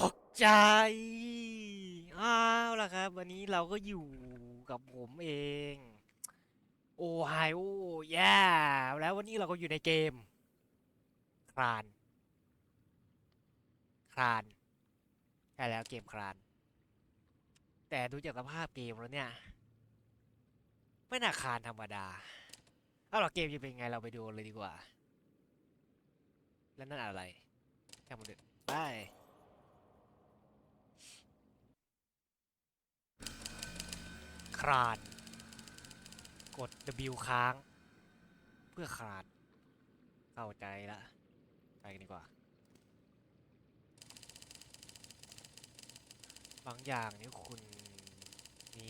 ตกใจอ้าวล่ะครับ วันนี้เราก็อยู่กับผมเอง โอ้ไฮโอ้แย่แล้ววันนี้เราก็อยู่ในเกมคลานคลานใช่แล้วเกมคลาน แต่ดูจากสภาพเกมแล้วเนี่ย ไม่น่าคลานธรรมดา เอาหรอเกมจะเป็นไงเราไปดูเลยดีกว่า แล้วนั่นอะไร ช่างมันเถอะไปคลาน กด W ค้าง เพื่อคลาน เข้าใจละ ไปกันดีกว่า บางอย่างนี่คุณมี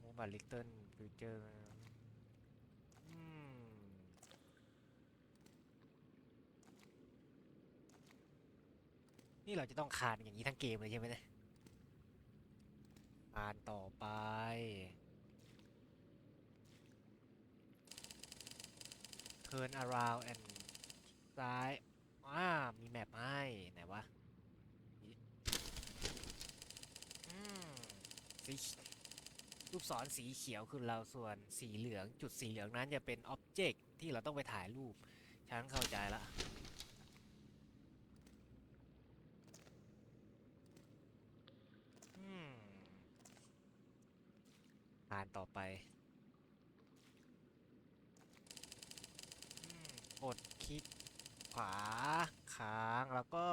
มูบัตลิตเติ้ลฟิวเจอร์ นี่เราจะต้องคานอย่างนี้ทั้งเกมเลยใช่ไหมเนี่ยคานต่อไป turn around and ซ้ายอ่ามีแมปให้ ไหนวะสีรูปศรสีเขียวคือเราส่วนสีเหลืองจุดสีเหลืองนั้นจะเป็นอ็อบเจกต์ที่เราต้องไปถ่ายรูป ฉันเข้าใจละ อืม อ่านต่อไปอืมกดคลิกขวาค้างแล้วก็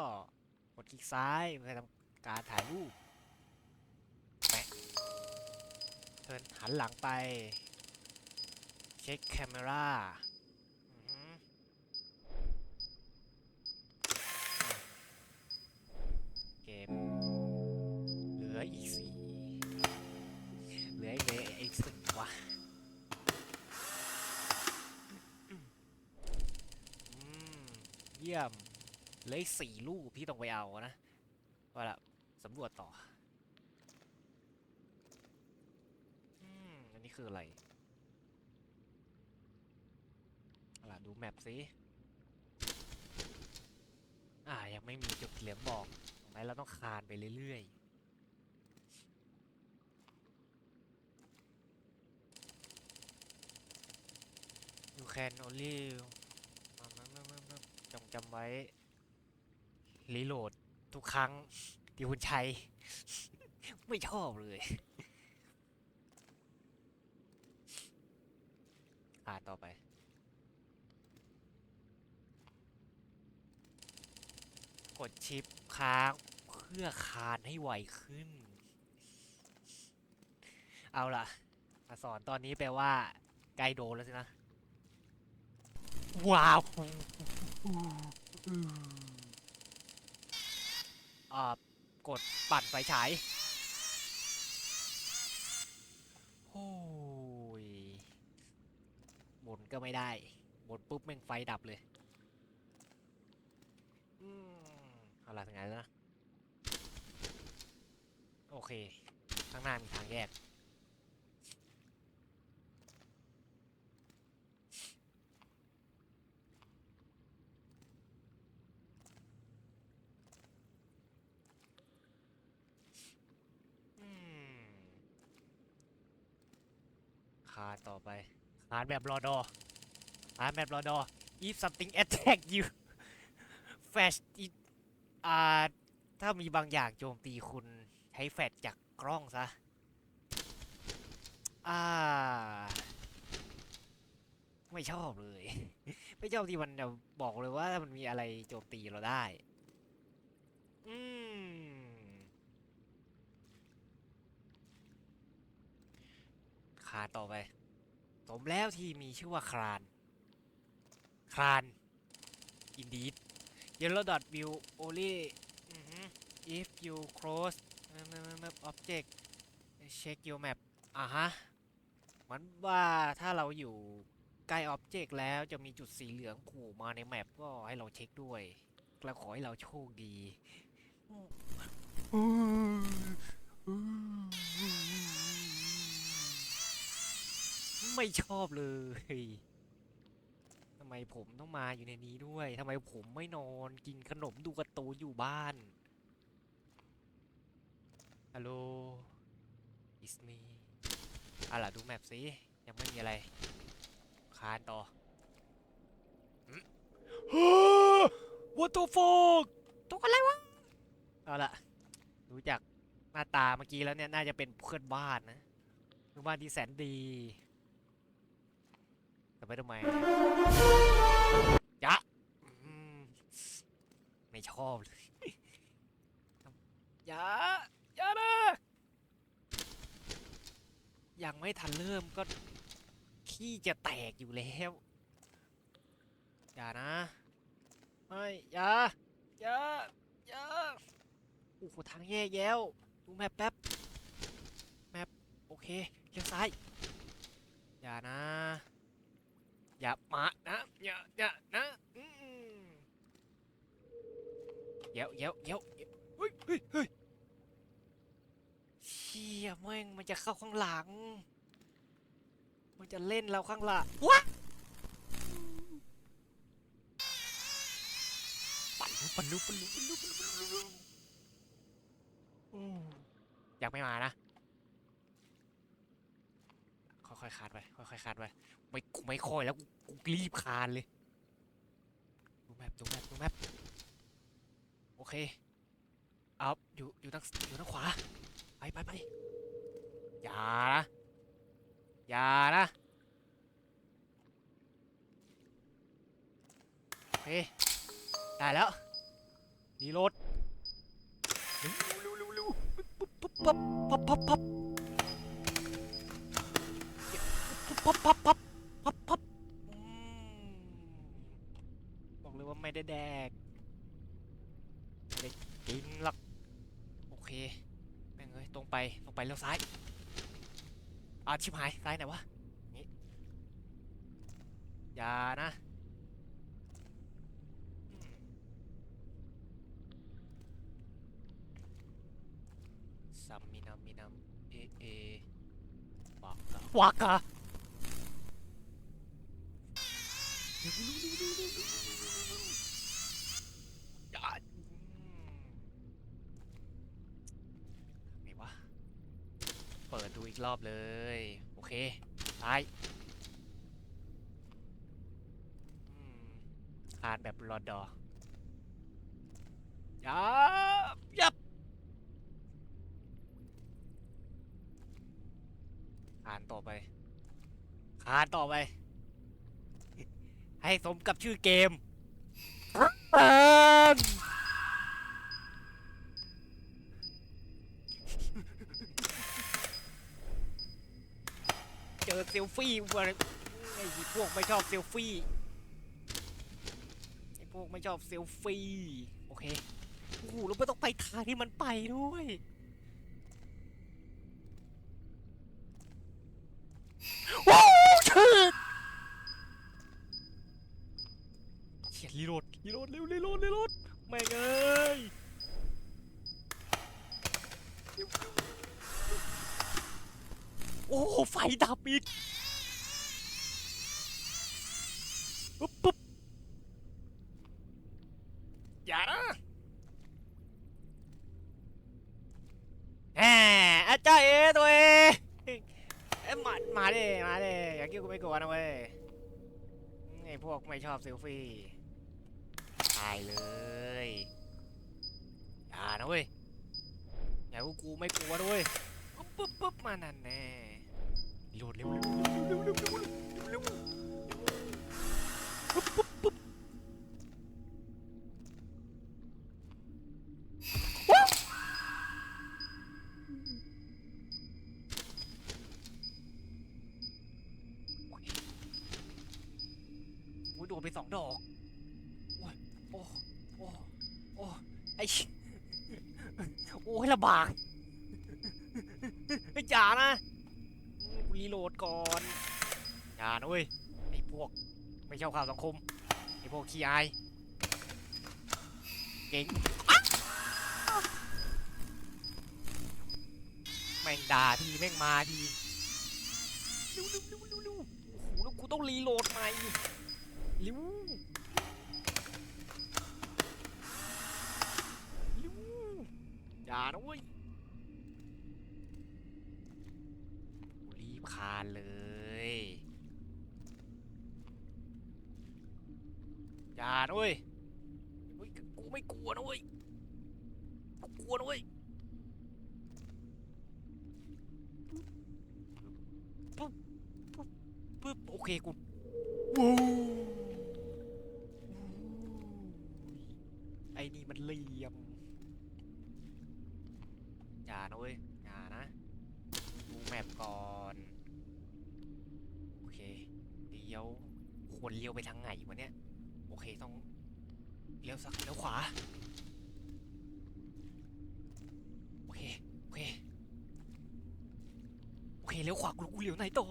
กดคลิกซ้ายเพื่อทำการถ่ายรูปแปะเทินหันหลังไปเช็คแคมราอือหือเกมเหลืออีกสี่ ยี่ยมเลืออีกสี่ลูกที่ต้องไปเอานะว่าละสำรวจต่ออืมอันนี้คืออะไรล่ะดูแมปสิอ่ายังไม่มีจุดเหลืองบอกทำไมเราต้องคานไปเรื่อยๆ you can only มามามามามาจ งจำไว้ รีโหลดทุกครั้งที่คุณใช้ ไม่ชอบเลยอ่าต่อไป กดชิปค้างเพื่อคานให้ไวขึ้น เอาล่ะมาสอนตอนนี้แปลว่าใกลโดนแล้วสินะ ว้าว อ่ากดปั่นไฟฉายโอ้ยบนก็ไม่ได้บนปุ๊บแม่งไฟดับเลยอืมเอาละทางไหนแล้วนะ โอเค ข้างหน้ามีทางแยก คานต่อไปคานแบบรอดอคานแบบรอดอ if something attack you flash it อ่าถ้ามีบางอย่างโจมตีคุณใช้แฟลชจากกล้องซะ อ่า ไม่ชอบเลย ไม่ชอบที่มันจะบอกเลยว่ามันมีอะไรโจมตีเราได้ อืม คานต่อไป สมแล้วที่มีชื่อว่าคลานคลาน indeed yellow dot view only อือหือ if you close object check your map อ่าฮะเหมันว่าถ้าเราอยู่ใกล้ object แล้วจะมีจุดสีเหลืองโผล่มาในแมปก็ให้เราเช็คด้วยแล้วขอให้เราโชคดี ไม่ชอบเลยทำไมผมต้องมาอยู่ในนี้ด้วยทำไมผมไม่นอนกินขนมดูการ์ตูนอยู่บ้านฮัลโหล it's me อะล่ะดูแมปสิยังไม่มีอะไรคานต่อ What the fuck ตัวอะไรวะ เอาล่ะ รู้จักหน้าตาเมื่อกี้แล้วเนี่ย น่าจะเป็นเพื่อนบ้านนะเพื่อนบ้านที่แสนดี แต่ไมทำไมยะอืมไม่ชอบเลยย่าอย่านะยังไม่ทันเริ่มก็ ขี้จะแตกอยู่แล้ว อย่านะ ไม่อย่าอย่าอย่าโอ้โหทางแยกแล้วดูแมปแป๊บ แมป โอเคเลี้ยวซ้าย อย่านะ อย่ามานะอย่าอย่านะอืมเดี๋ยวเดี๋ยวเดี๋ยวเดี๋ยวเฮ้ยเฮ้ยเฮ้ยเชี่ยแม่งมันจะเข้าข้างหลัง มันจะเล่นเราข้างหลังวะปั่นลุปั่นลุปั่นลุปั่นลุปั่นลุปั่นปืนอยากไม่มานะ ค่อยๆคานไปค่อยๆคานไปไม่ไม่ค่อยแล้วกูรีบคานเลยดูแมพดูแมพดูแมพโอเคเอาอยู่อยู่ทางอยู่ทางขวาไปไปไปอย่านะอย่านะโอเคได้แล้วรีโหลดเร็วเร็วเร็วเร็วปุ๊บปุ๊บปั๊บปั๊บ ปั๊บปั๊บปั๊บปั๊บปั๊บปั๊บปั๊บอืมบอกเลยว่าไม่ได้แดกไม่ได้กินหรอกโอเคแม่งเอ้ยตรงไปตรงไปแล้วซ้ายอ่าชิบหายซ้ายไหนวะนี่อย่านะซัมมินัมมินัมเอเอวากาวากา อย่าอืมไหนวะ เปิดดูอีกรอบเลย โอเคซ้ายอืมคานแบบรอดอยับยับคานต่อไปคานต่อไป ให้สมกับชื่อเกมเปิดเจอเซลฟี่มาไอ้พวกไม่ชอบเซลฟี่ไอ้พวกไม่ชอบเซลฟี่ โอเค โอ้โหแล้วไม่ต้องไปทางที่มันไปด้วยว้าวเชิดเขียนรีโหล ดรีโหลดเร็วรีโหลดรีโหลดแม่งเอ้ยโอ้ไฟดับอีกปุ๊บปุ๊บอย่านะแหมอาจารย์เอตัวเองเอ้ยมามาดิมาดิอย่าคิดกูไม่กลัวนะเว้ยไอพวกไม่ชอบเซลฟี่ ตายเลยอย่านะเว้ยอย่ากูกูไม่กลัวด้วยปุ๊บปุ๊บมานั่นแน่โหลดเร็วเร็วเร็วโอ้ดไปสองดอก โอ้ลำบากไอ้จ๋านะกูรีโหลดก่อนอย่านะเว้ยไอ้พวกไม่ชอบข่าวสังคมไอ้พวกขี้อายเก่งแม่งด่าทีแม่งมาทีเร็วเร็วเร็วเร็วเร็วโอ้โหแล้วกูต้องรีโหลดใหม่เร็วเร็ว อย่านะเว้ยรีบคานเลย อย่านะเว้ยเฮ้ยกูไม่กลัวนะเว้ยกูกลัวนะเว้ยปุ๊บปุ๊บปุ๊บโอเคกูวู้ไอ้นี่มันเลี่ยม อย่านะเว้ย อย่านะ ดูแมปก่อน โอเค เลี้ยว ควร เลี้ยวไปทางไหนวะเนี่ย โอเคต้องเลี้ยวสักเลี้ยวขวา โอเค โอเค โอเคเลี้ยวขวากูกูเลี้ยวไหนต่อ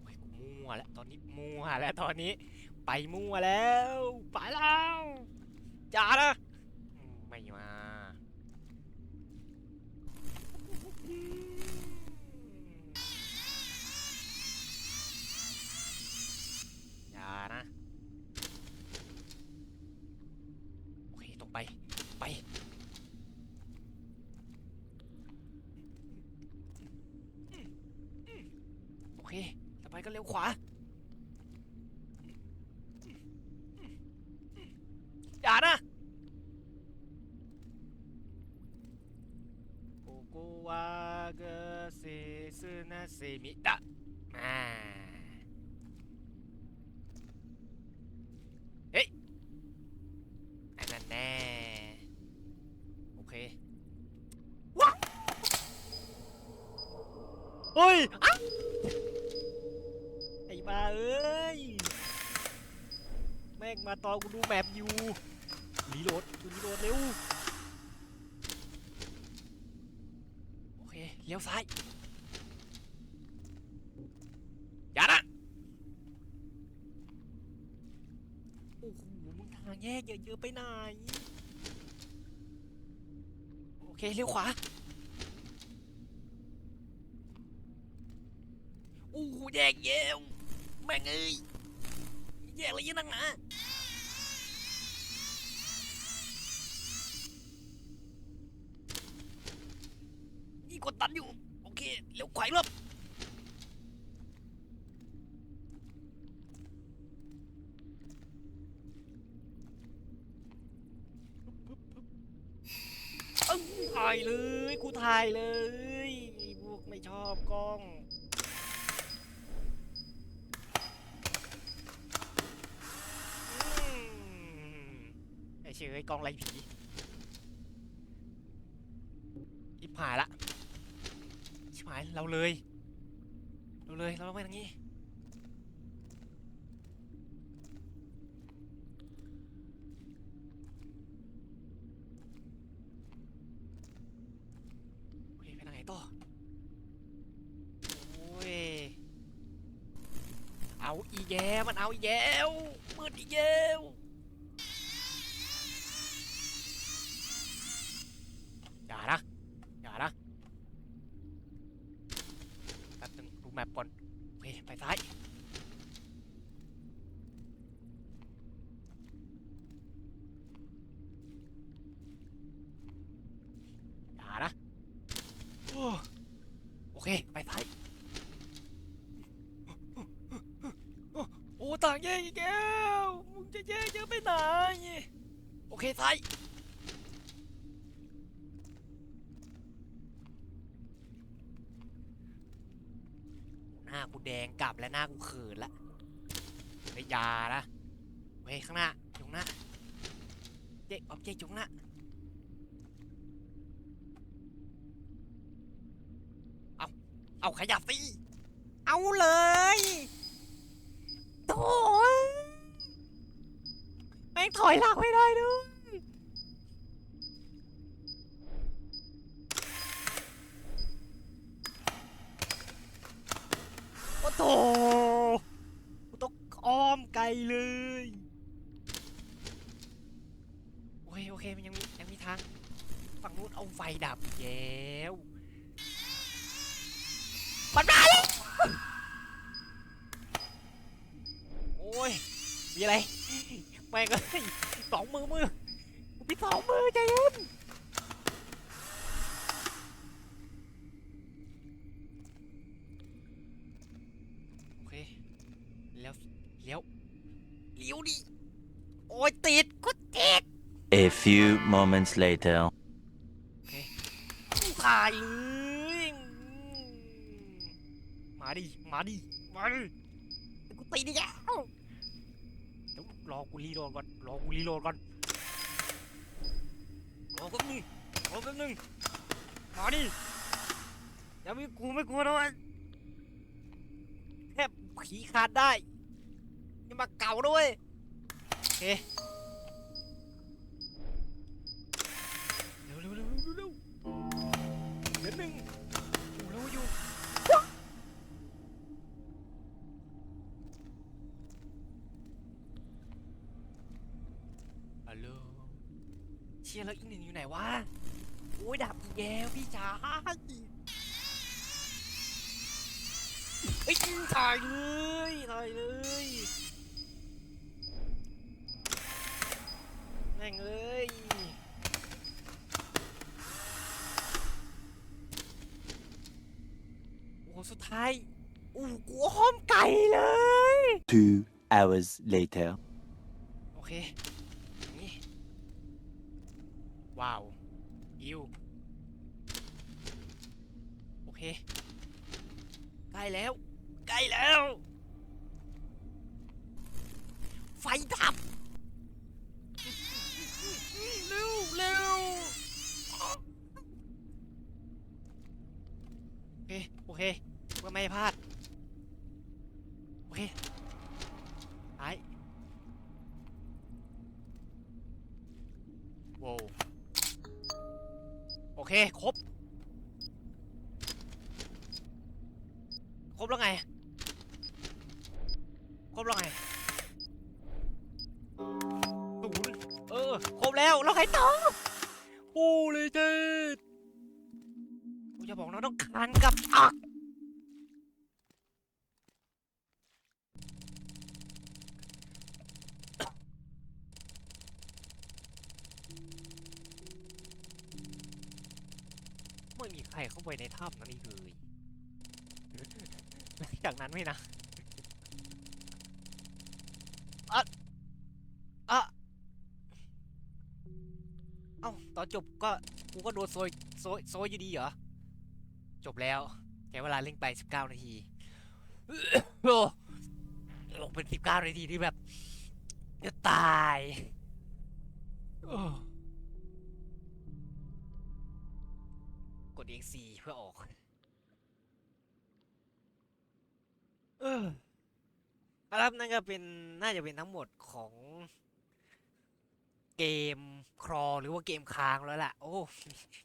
โอ้ยกูมั่วแล้วตอนนี้มั่วแล้วตอนนี้ ไปมั่วแล้ว ไปแล้ว อย่านะ กโกวาเกเซซึนาเซมิดะอ่าเฮ้ยอันนั้นแน่ โอเคว้าเฮ้ยอ้าวไอ้บ้าเอ้ย แม่งมาตอนกูดูแมปอยู่รีโหลดรีโหลดเร็ว ลี้ยวซ้าย อย่านะ โอ้โห มึงทางแยกเยอะๆไปไหน โอเค เลี้ยวขวา โอ้โหแยกเยวแม่งเอ้ยแยกอะไรเยอะนักหนา อ้ายเลย กูถ่ายเลยพวกไม่ชอบกล้องอืมไอเชยกองไรผี อิบหายละชิบหายเราเลย เราเลย เราต้องไปทางนี้ โอเคไปทางไหน ต่อโอ้ยเอาอีแย่มันเอาอีแย่วมืดอีแย่วอย่านะ อย่านะแป๊บนึงดูแมปก่อน โอเค ไปซ้าย อย่านะโอ้โอเค ไปซ้าย โอ้ ต่างแยกอีกแล้ว มึงจะแยกเยอะไปไหน โอเคซ้ายหน้ากูแดงกลับและหน้ากูเขินละไปยานะเฮ้ยข้างหน้าอยู่ข้างหน้าเจ๊ออบเจ๊อยู่ข้างหน้าเอาเอาขยับสิเอาเลย โถแม่งถอยหลังไม่ได้ด้วยโอ้โถต้องอ้อมไกลเลย โอเค โอเค มันยังมียังมีทาง ฝั่งนู้นเอาไฟดับอีกแล้วไป มีอะไรแม่งก็สองมือมือกูมีสองมือใจเย็นโอเคแล้วเลี้ยว เลี้ยวดิ โอ้ยติดกูติด A few moments later. ตายเลยมาดิ มาดิ มาดิเดี๋ยวกูตีดิแล้วเดี๋ยวรอกูรีโหลดก่อน รอกูรีโหลดก่อน รอแป๊บนึงรอแป๊บนึง มาดิอย่ามีกูไม่กลัวนะเว้ยแค่ผีขาดได้อย่ามาเก่าด้วยโอ เคเร็วเร็วเร็วเร็วเร็วเหลือหนึ่งอยู่รู้อยู่ฮัลโหลเชียร์แล้วอีกหนึ่งอยู่ไหนวะโอ้ยดับอีกแล้วพี่ชายเอ้ยถ่ายเลยถ่ายเลยแม่งเอ้ยโอ้โหสุดท้ายอู้กูอ้อมไก่เลย Two hours later. โอเคอย่างนี่ว้าวยิวโอเคใกล้แล้วใกล้แล้ว ไฟดับ เร็วเร็วโอเคโอเคเพื่อไม่พลาด โอเคหายโว้วโอเค ครบ ใครเข้าไปในถ้ำนั้นอีกเลยจากนั้นไม่นะอะอะเอ้าตอนจบก็กูก็โดนโซยโซยโซยอยู่ดีเหรอ จบแล้วใช้เวลาเล่นไป 19 นาทีโอ้ลงเป็น 19 นาทีที่แบบ จะตาย โอ้ ครับนั่นก็เป็นน่าจะเป็นทั้งหมดของเกมครอหรือว่าเกมค้างแล้วล่ะ โอ้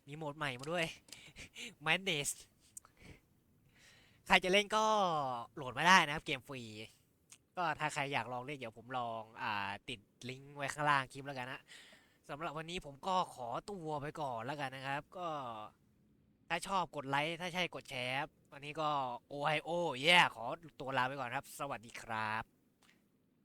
มีโหมดใหม่มาด้วย Madness ใครจะเล่นก็โหลดมาได้นะครับ เกมฟรี ก็ถ้าใครอยากลองเล่นเดี๋ยวผมลองอ่าติดลิงก์ไว้ข้างล่างคลิปแล้วกันนะสำหรับวันนี้ผมก็ขอตัวไปก่อนแล้วกันนะครับ ก็ถ้าชอบกดไลค์ถ้าใช่กดแชร์ วันนี้ก็โอไฮโอแย่ขอตัวลาไปก่อนครับ สวัสดีครับ